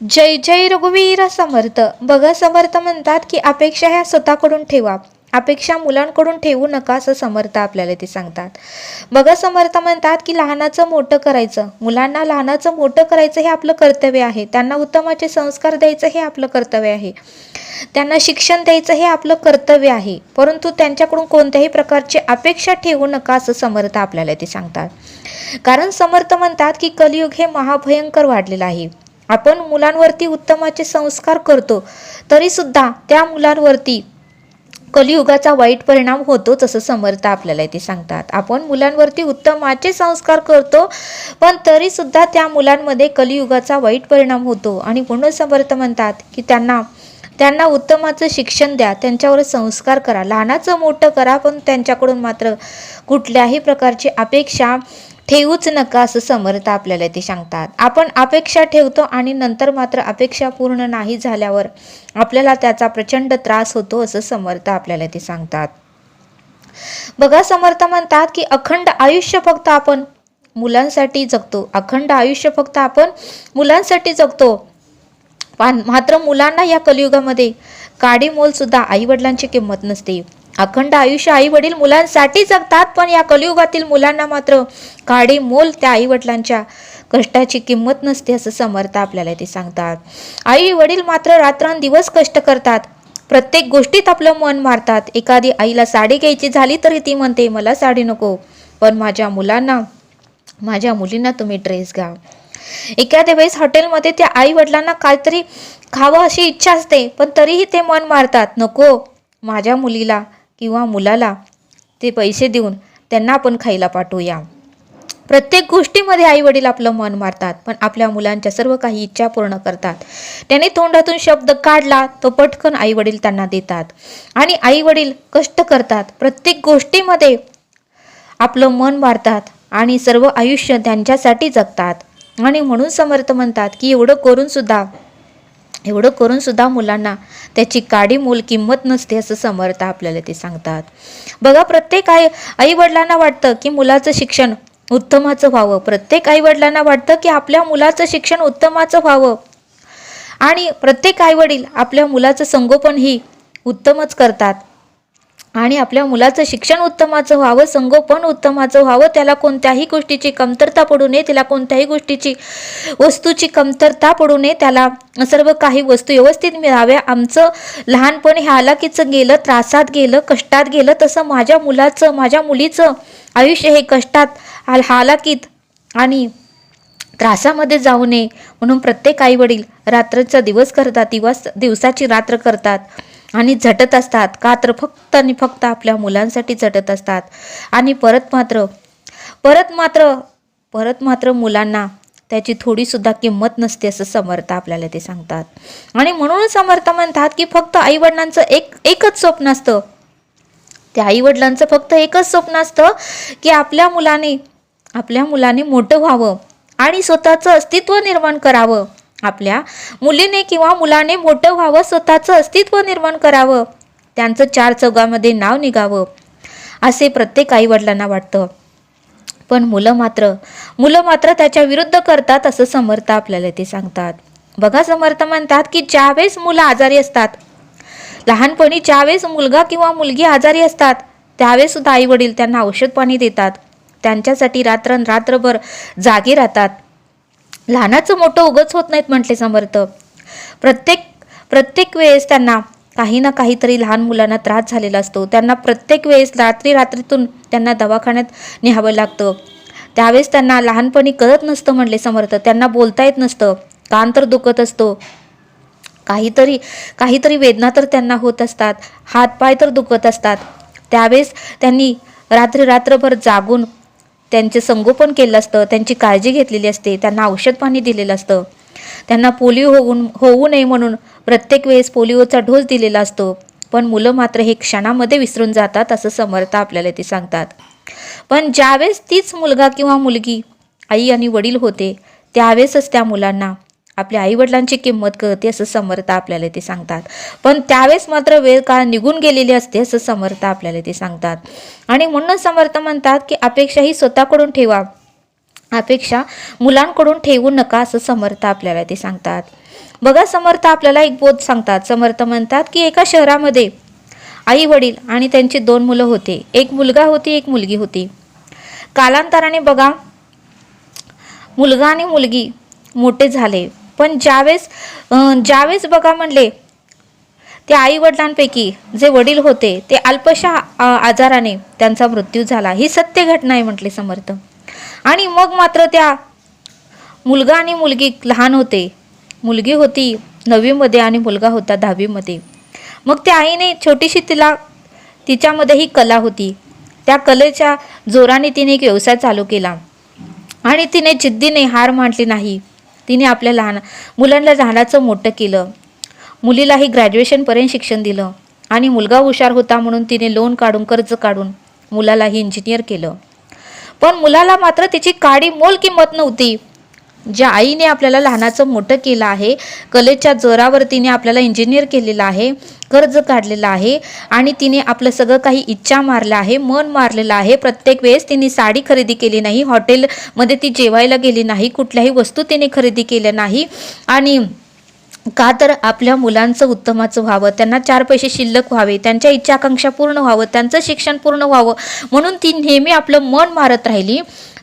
जय जय रघुवीर समर्थ. बघा समर्थ म्हणतात की अपेक्षा ह्या स्वतःकडून ठेवा. अपेक्षा मुलांकडून ठेवू नका असं समर्थ आपल्याला ते सांगतात. बघा समर्थ म्हणतात की लहानाचं मोठं करायचं. मुलांना लहानाचं मोठं करायचं हे आपलं कर्तव्य आहे. त्यांना उत्तमाचे संस्कार द्यायचं हे आपलं कर्तव्य आहे. त्यांना शिक्षण द्यायचं हे आपलं कर्तव्य आहे. परंतु त्यांच्याकडून कोणत्याही प्रकारची अपेक्षा ठेवू नका असं समर्थ आपल्याला ते सांगतात. कारण समर्थ म्हणतात की कलियुग हे महाभयंकर वाढलेलं आहे. आपण मुलांवरती उत्तमाचे संस्कार करतो तरीसुद्धा त्या मुलांवरती कलियुगाचा वाईट परिणाम होतोच असं समर्थ आपल्याला इथे सांगतात. आपण मुलांवरती उत्तमाचे संस्कार करतो पण तरीसुद्धा त्या मुलांमध्ये कलियुगाचा वाईट परिणाम होतो. आणि म्हणून समर्थ म्हणतात की त्यांना त्यांना उत्तमाचं शिक्षण द्या त्यांच्यावर संस्कार करा. लहानाचं मोठं करा पण त्यांच्याकडून मात्र कुठल्याही प्रकारची अपेक्षा ठेवूच नका असं समर्थ आपल्याला ते सांगतात. आपण अपेक्षा ठेवतो आणि नंतर मात्र अपेक्षा पूर्ण नाही झाल्यावर आपल्याला त्याचा प्रचंड त्रास होतो असं समर्थ आपल्याला ते सांगतात. बघा समर्थ म्हणतात की अखंड आयुष्य फक्त आपण मुलांसाठी जगतो. अखंड आयुष्य फक्त आपण मुलांसाठी जगतो. पण मात्र मुलांना या कलियुगामध्ये काडीमोल सुद्धा आई वडिलांची किंमत नसते. अखंड आयुष्य आई वडील मुलांसाठी जगतात पण या कलियुगातील मुलांना मात्र काडी मोल त्या आई वडिलांच्या कष्टाची किंमत नसते असं समर्थ आपल्याला ते सांगतात. आई वडील मात्र रात्रंदिवस कष्ट करतात. प्रत्येक गोष्टीत आपलं मन मारतात. एखादी आईला साडी घ्यायची झाली तरी ती म्हणते मला साडी नको पण माझ्या मुलांना माझ्या मुलींना तुम्ही ड्रेस घ्या. एखाद्या वेळेस हॉटेलमध्ये त्या आई वडिलांना काहीतरी खावं अशी इच्छा असते पण तरीही ते मन मारतात नको माझ्या मुलीला किंवा मुलाला ते पैसे देऊन त्यांना आपण खायला पाठवूया. प्रत्येक गोष्टीमध्ये आई वडील आपलं मन मारतात पण आपल्या मुलांच्या सर्व काही इच्छा पूर्ण करतात. त्याने तोंडातून शब्द काढला तो पटकन आई वडील त्यांना देतात. आणि आई वडील कष्ट करतात. प्रत्येक गोष्टीमध्ये आपलं मन मारतात आणि सर्व आयुष्य त्यांच्यासाठी जगतात. आणि म्हणून समर्थ म्हणतात की एवढं करून सुद्धा एवढं करून सुद्धा मुलांना त्याची काडी मूल किंमत नसते असं समर्थ आपल्याला ते सांगतात. बघा प्रत्येक आई आई वडिलांना वाटतं की मुलाचं शिक्षण उत्तमाचं व्हावं. प्रत्येक आई वडिलांना वाटतं की आपल्या मुलाचं शिक्षण उत्तमाचं व्हावं. आणि प्रत्येक आई वडील आपल्या मुलाचं संगोपन ही उत्तमच करतात. आणि आपल्या मुलाचं शिक्षण उत्तमाचं व्हावं संगोपन उत्तमाचं व्हावं त्याला कोणत्याही गोष्टीची कमतरता पडू नये त्याला कोणत्याही गोष्टीची वस्तूची कमतरता पडू नये त्याला सर्व काही वस्तू व्यवस्थित मिळाव्या. आमचं लहानपण हे हालाकीचं गेलं त्रासात गेलं कष्टात गेलं. तसं माझ्या मुलाचं माझ्या मुलीचं आयुष्य हे कष्टात हालाकीत आणि त्रासामध्ये जाऊ नये म्हणून प्रत्येक आईवडील रात्रीचा दिवस करतात दिवस दिवसाची रात्र करतात. आणि झटत असतात. का तर फक्त आणि फक्त आपल्या मुलांसाठी झटत असतात. आणि परत मात्र परत मात्र परत मात्र मुलांना त्याची थोडीसुद्धा किंमत नसते असं समर्थ आपल्याला ते सांगतात. आणि म्हणून समर्थ म्हणतात की फक्त आईवडिलांचं एक एकच स्वप्न असतं. त्या आईवडिलांचं फक्त एकच स्वप्न असतं की आपल्या मुलाने आपल्या मुलाने मोठं व्हावं आणि स्वतःचं अस्तित्व निर्माण करावं. आपल्या मुलीने किंवा मुलाने मोठं व्हावं स्वतःचं अस्तित्व निर्माण करावं त्यांचं चार चौघामध्ये नाव निघावं असे प्रत्येक आईवडिलांना वाटतं. पण मुलं मात्र मुलं मात्र त्याच्या विरुद्ध करतात असं समर्थ आपल्याला ते सांगतात. बघा समर्थ म्हणतात की ज्यावेळेस मुलं आजारी असतात लहानपणी ज्यावेळेस मुलगा किंवा मुलगी आजारी असतात त्यावेळेस सुद्धा आई वडील त्यांना औषध पाणी देतात. त्यांच्यासाठी रात्र रात्रभर जागे राहतात. लहानाचं मोठं उगच होत नाहीत म्हटले समर्थ प्रत्येक प्रत्येक वेळेस त्यांना काही ना काहीतरी लहान मुलांना त्रास झालेला असतो. त्यांना प्रत्येक वेळेस रात्री रात्रीतून त्यांना दवाखान्यात न्यावं लागतं. त्यावेळेस त्यांना लहानपणी कळत नसतं म्हटले समर्थ त्यांना बोलता येत नसतं. कान तर दुखत असतो. काहीतरी काहीतरी वेदना तर त्यांना होत असतात. हातपाय तर दुखत असतात. त्यावेळेस त्यांनी रात्री रात्रभर जागून त्यांचे संगोपन केलं असतं त्यांची काळजी घेतलेली असते त्यांना औषध पाणी दिलेलं असतं. त्यांना पोलिओ होऊन होऊ नये म्हणून प्रत्येक वेळेस पोलिओचा डोस दिलेला असतो. पण मुलं मात्र हे क्षणामध्ये विसरून जातात असं समर्थ आपल्याला ते सांगतात. पण ज्यावेळेस तीच मुलगा किंवा मुलगी आई आणि वडील होते त्यावेळेसच त्या मुलांना आपल्या आईवडिलांची किंमत कळते असं समर्थ आपल्याला ते सांगतात. पण त्यावेळेस मात्र वेळ काळ निघून गेलेली असते असं समर्थ आपल्याला ते सांगतात. आणि म्हणूनच समर्थ म्हणतात की अपेक्षा ही स्वतःकडून ठेवा. अपेक्षा मुलांकडून ठेवू नका असं समर्थ आपल्याला ते सांगतात. बघा समर्थ आपल्याला एक बोध सांगतात. समर्थ म्हणतात की एका शहरामध्ये आई वडील आणि त्यांची दोन मुलं होते. एक मुलगा होती एक मुलगी होती. कालांतराने बघा मुलगा आणि मुलगी मोठे झाले. पण ज्यावेळेस ज्यावेळेस बघा म्हणले त्या आई वडिलांपैकी जे वडील होते ते अल्पशा आजाराने त्यांचा मृत्यू झाला. ही सत्य घटना आहे म्हटले समर्थ. आणि मग मात्र त्या मुलगा आणि मुलगी लहान होते. मुलगी होती नववीमध्ये आणि मुलगा होता दहावीमध्ये. मग त्या आईने छोटीशी तिला तिच्यामध्ये ही कला होती. त्या कलेच्या जोराने तिने एक व्यवसाय चालू केला. आणि तिने जिद्दीने हार मांडली नाही. तिने आपल्या लहान मुलांना लहानाचं मोठं केलं. मुलीलाही ग्रॅज्युएशनपर्यंत शिक्षण दिलं. आणि मुलगा हुशार होता म्हणून तिने लोन काढून कर्ज काढून मुलालाही इंजिनियर केलं. पण मुलाला मात्र तिची काडी मोल किंमत नव्हती. ज्या आईने आपल्याला लहानाचं मोठं केलं आहे कलेच्या जोरावर तिने आपल्याला इंजिनियर केलेलं आहे कर्ज काढलेलं आहे आणि तिने आपलं सगळं काही इच्छा मारलं आहे मन मारलेलं आहे. प्रत्येक वेळेस तिने साडी खरेदी केली नाही हॉटेलमध्ये ती जेवायला गेली नाही कुठल्याही वस्तू तिने खरेदी केल्या नाही. आणि का तर आपल्या मुलांचं उत्तमाचं व्हावं त्यांना चार पैसे शिल्लक व्हावे त्यांच्या इच्छा आकांक्षा पूर्ण व्हावं त्यांचं शिक्षण पूर्ण व्हावं म्हणून ती नेहमी आपलं मन मारत राहिली.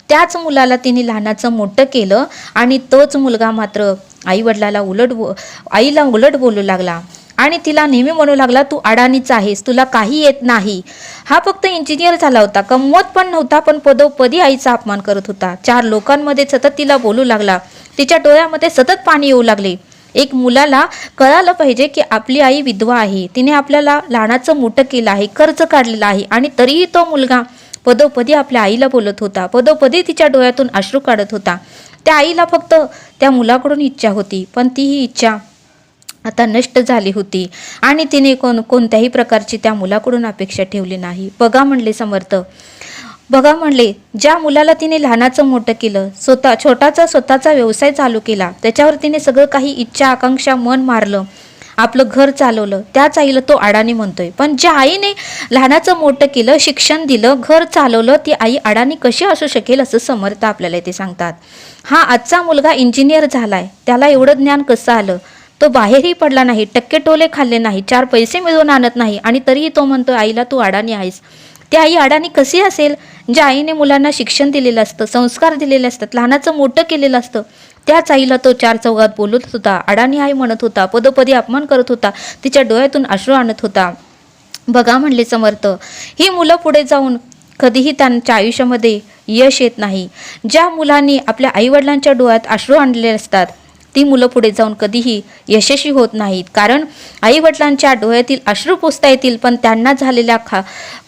त्याच मुलाला तिने लहानाचं मोठं केलं आणि तोच मुलगा मात्र आईवडिलाला उलट बो आईला उलट बोलू लागला. आणि तिला नेहमी म्हणू लागला तू अडाणीच आहेस तुला काही येत नाही. हा फक्त इंजिनियर झाला होता. कमवत पण नव्हता पण पदोपदी आईचा अपमान करत होता. चार लोकांमध्ये सतत तिला बोलू लागला. तिच्या डोळ्यामध्ये सतत पाणी येऊ लागले. एक मुलाला कळालं पाहिजे की आपली आई विधवा आहे. तिने आपल्याला लहानाचं मोठं केलं आहे कर्ज काढलेलं आहे आणि तरीही तो मुलगा पदोपदी आपल्या आईला बोलत होता. पदोपदी तिच्या डोळ्यातून अश्रू काढत होता. त्या आईला फक्त त्या मुलाकडून इच्छा होती पण ती ही इच्छा आता नष्ट झाली होती. आणि तिने कोण कोणत्याही प्रकारची त्या मुलाकडून अपेक्षा ठेवली नाही. बघा म्हणले समर्थ. बघा म्हणले ज्या मुलाला तिने लहानाचं मोठं केलं स्वतः छोटाचा स्वतःचा व्यवसाय चालू केला त्याच्यावर तिने सगळं काही इच्छा आकांक्षा मन मारलं. आपलं घर चालवलं त्याच आईला तो अडाणी म्हणतोय. पण ज्या आईने लहानाचं मोठं केलं शिक्षण दिलं घर चालवलं ती आई अडाणी कशी असू शकेल असं समर्थ आपल्याला ते सांगतात. हा आजचा मुलगा इंजिनियर झालाय. त्याला एवढं ज्ञान कसं आलं? तो बाहेरही पडला नाही टक्के टोले खाल्ले नाही चार पैसे मिळवून आणत नाही आणि तरीही तो म्हणतो आईला तू अडाणी आहेस. ती आई अडाणी कशी असेल? ज्या आईने मुलांना शिक्षण दिलेलं असतं संस्कार दिलेले असतात लहानाचं मोठं केलेलं असतं. त्याच आईला तो चार चौघात बोलत होता अडाणी आई म्हणत होता पदोपदी अपमान करत होता तिच्या डोळ्यातून अश्रू आणत होता. बघा म्हणले समर्थ ही मुलं पुढे जाऊन कधीही त्यांच्या आयुष्यामध्ये यश येत नाही. ज्या मुलांनी आपल्या आईवडिलांच्या डोळ्यात अश्रू आणलेले असतात ती मुलं पुढे जाऊन कधीही यशस्वी होत नाहीत. कारण आईवडिलांच्या डोळ्यातील अश्रू पुसता येतील पण त्यांना झालेल्या खा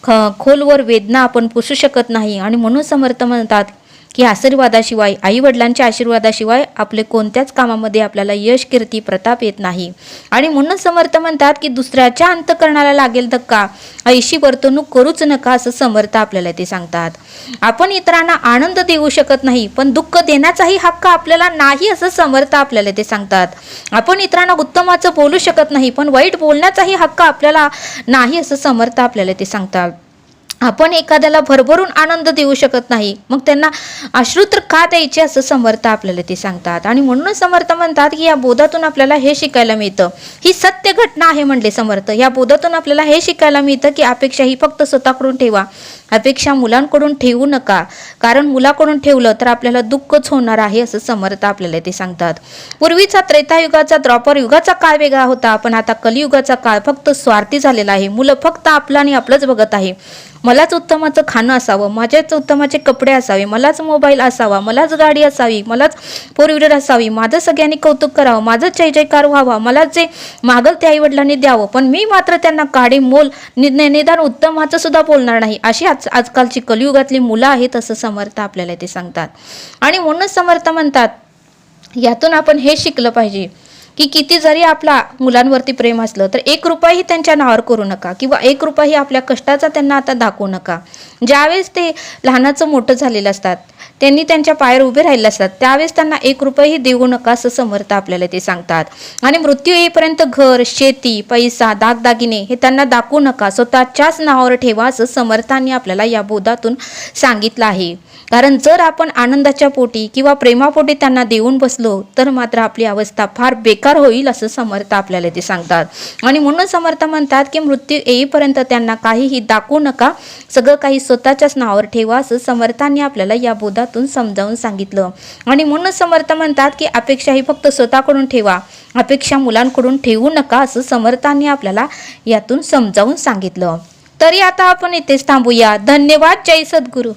ख खोलवर वेदना आपण पुसू शकत नाही. आणि म्हणून समर्थ म्हणतात की आशीर्वादाशिवाय आईवडिलांच्या आशीर्वादाशिवाय आपले कोणत्याच कामामध्ये आपल्याला यश कीर्ती प्रताप येत नाही. आणि म्हणून समर्थ म्हणतात की दुसऱ्याच्या अंतकरणाला लागेल धक्का ऐशी वर्तणूक करूच नका असं समर्थ आपल्याला ते सांगतात. आपण इतरांना आनंद देऊ शकत नाही पण दुःख देण्याचाही हक्क आपल्याला नाही असं समर्थ आपल्याला ते सांगतात. आपण इतरांना उत्तमाचं बोलू शकत नाही पण वाईट बोलण्याचाही हक्क आपल्याला नाही असं समर्थ आपल्याला ते सांगतात. आपण एखाद्याला भरभरून आनंद देऊ शकत नाही. मग त्यांना अश्रू तर का द्यायचे असं समर्थ आपल्याला ते सांगतात. आणि म्हणूनच समर्थ म्हणतात की या बोधातून आपल्याला हे शिकायला मिळतं. ही सत्य घटना आहे म्हणले समर्थ. या बोधातून आपल्याला हे शिकायला मिळतं की अपेक्षा ही फक्त स्वतःकडून ठेवा. अपेक्षा मुलांकडून ठेवू नका. कारण मुलाकडून ठेवलं तर आपल्याला दुःखच होणार आहे असं समर्थ आपल्याला ते सांगतात. पूर्वीचा त्रेतायुगाचा द्रॉपर युगाचा काळ वेगळा होता. पण आता कलियुगाचा काळ फक्त स्वार्थी झालेला आहे. मुलं फक्त आपलं आणि आपलंच बघत आहे. मलाच उत्तमाचं खाणं असावं माझ्याच उत्तमाचे कपडे असावे मलाच मोबाईल असावा मलाच गाडी असावी मलाच फोर व्हीलर असावी माझं सगळ्यांनी कौतुक करावं माझंच जय जयकार व्हावा मला जे मागल ते आईवडिलांनी द्यावं पण मी मात्र त्यांना काढे मोल नि- निदान उत्तमाचं सुद्धा बोलणार नाही. अशी आज आजकालची कलियुगातली मुलं आहेत असं समर्थ आपल्याला ते सांगतात. आणि म्हणूनच समर्थ म्हणतात यातून आपण हे शिकलं पाहिजे. की किती जरी आपला मुलांवरती प्रेम असलं तर एक रुपयाही त्यांच्या नावावर करू नका किंवा एक रुपयाही आपल्या कष्टाचा त्यांना आता दाखवू नका. ज्यावेळेस ते लहानाचं मोठं झालेलं असतात त्यांनी त्यांच्या पायावर उभे राहिले असतात. त्यावेळेस त्यांना एक रुपयेही देऊ नका असं समर्थ आपल्याला ते सांगतात. आणि मृत्यू येईपर्यंत घर शेती पैसा दागदागिने हे त्यांना दाखवू नका. स्वतःच्याच नावावर ठेवा असं समर्थांनी आपल्याला या बोधातून सांगितलं आहे. कारण जर आपण आनंदाच्या पोटी किंवा प्रेमापोटी त्यांना देऊन बसलो तर मात्र आपली अवस्था फार बेकार होईल असं समर्थ आपल्याला ते सांगतात. आणि म्हणून समर्थ म्हणतात की मृत्यू येईपर्यंत त्यांना काहीही दाखवू नका. सगळं काही स्वतःच्याच नावावर ठेवा असं समर्थांनी आपल्याला या बोधात माध्यमातून समजावून सांगितलं. आणि म्हणून समर्थ म्हणतात की अपेक्षा ही फक्त स्वतःकडून ठेवा. अपेक्षा मुलांकडून ठेवू नका असं समर्थांनी आपल्याला यातून समजावून सांगितलं. तरी आता आपण इथेच थांबूया. धन्यवाद. जय सद्गुरू.